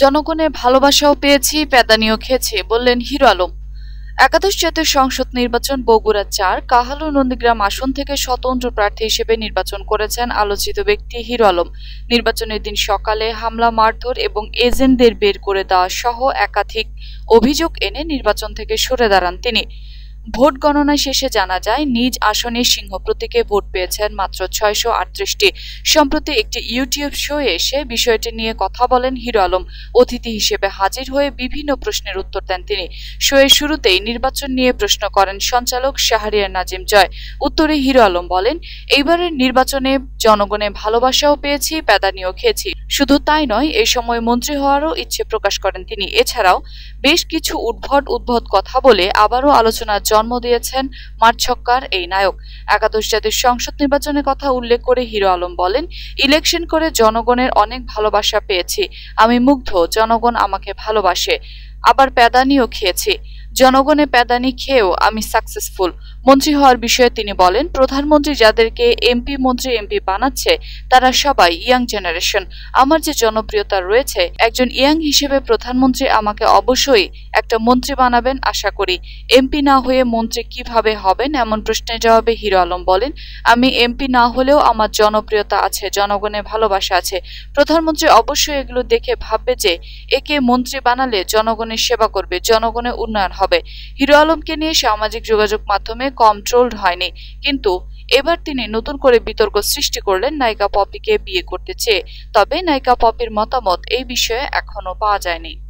জনগণের ভালোবাসাও পেয়েছি প্যাদানিও খেয়েছি, বললেন হিরো আলম। একাদশ জাতীয় সংসদ নির্বাচন বগুড়া চার, কাহালু নন্দীগ্রাম আসন থেকে স্বতন্ত্র প্রার্থী হিসেবে নির্বাচন করেছেন আলোচিত ব্যক্তি হিরো আলম। নির্বাচনের দিন সকালে হামলা, মারধর এবং এজেন্টদের বের করে দেওয়া সহ একাধিক অভিযোগ এনে নির্বাচন থেকে সরে দাঁড়ান তিনি। ভোট গণনা শেষে জানা যায়, নিজ আসনে সিংহ প্রতীকে ভোট পেয়েছেন মাত্র ছয়শো আটত্রিশটি। সম্প্রতি একটি ইউটিউব শো এসে বিষয়টি নিয়ে কথা বলেন হিরো আলম। অতিথি হিসেবে হাজির হয়ে বিভিন্ন প্রশ্নের উত্তর দেন তিনি। শোয়ের শুরুতেই নির্বাচন নিয়ে প্রশ্ন করেন সঞ্চালক শাহরিয়ার নাজিম জয়। উত্তরে হিরো আলম বলেন, এইবারের নির্বাচনে জনগণের ভালোবাসাও পেয়েছি প্যাদানিও খেয়েছি। শুধু তাই নয় এই সময় মন্ত্রী হওয়ারও ইচ্ছে প্রকাশ করেন তিনি। এছাড়াও বেশ কিছু উদ্ভট উদ্ভট কথা বলে আবারও আলোচনার জন্ম দিয়েছেন মারছক্কার এই নায়ক। একাদশ জাতির সংসদ নির্বাচনের কথা উল্লেখ করে হিরো আলম বলেন, ইলেকশন করে জনগণের অনেক ভালোবাসা পেয়েছি। আমি মুগ্ধ, জনগণ আমাকে ভালোবাসে। আবার প্যাদানিও খেয়েছি। জনগণের প্যাদানি খেয়েও আমি সাকসেসফুল মন্ত্রী হওয়ার বিষয়ে তিনি বলেন, প্রধানমন্ত্রী যাদেরকে এমপি মন্ত্রী এমপি বানাচ্ছে, তারা সবাই ইয়াং জেনারেশন আমার যে জনপ্রিয়তা রয়েছে, একজন ইয়াং হিসেবে প্রধানমন্ত্রী আমাকে অবশ্যই একটা মন্ত্রী বানাবেন আশা করি। এমপি না হয়ে মন্ত্রী কীভাবে হবেন এমন প্রশ্নের জবাবে হিরো আলম বলেন, আমি এমপি না হলেও আমার জনপ্রিয়তা আছে, জনগণের ভালোবাসা আছে। প্রধানমন্ত্রী অবশ্যই এগুলো দেখে ভাববে যে, একে মন্ত্রী বানালে জনগণের সেবা করবে, জনগণের উন্নয়ন হবে। হিরো আলমকে নিয়ে সামাজিক যোগাযোগ মাধ্যমে কম ট্রোলড হয়নি। কিন্তু এবার তিনি নতুন করে বিতর্ক সৃষ্টি করলেন নায়িকা পপিকে বিয়ে করতে চেয়ে। তবে নায়িকা পপির মতামত এই বিষয়ে এখনও পাওয়া যায়নি।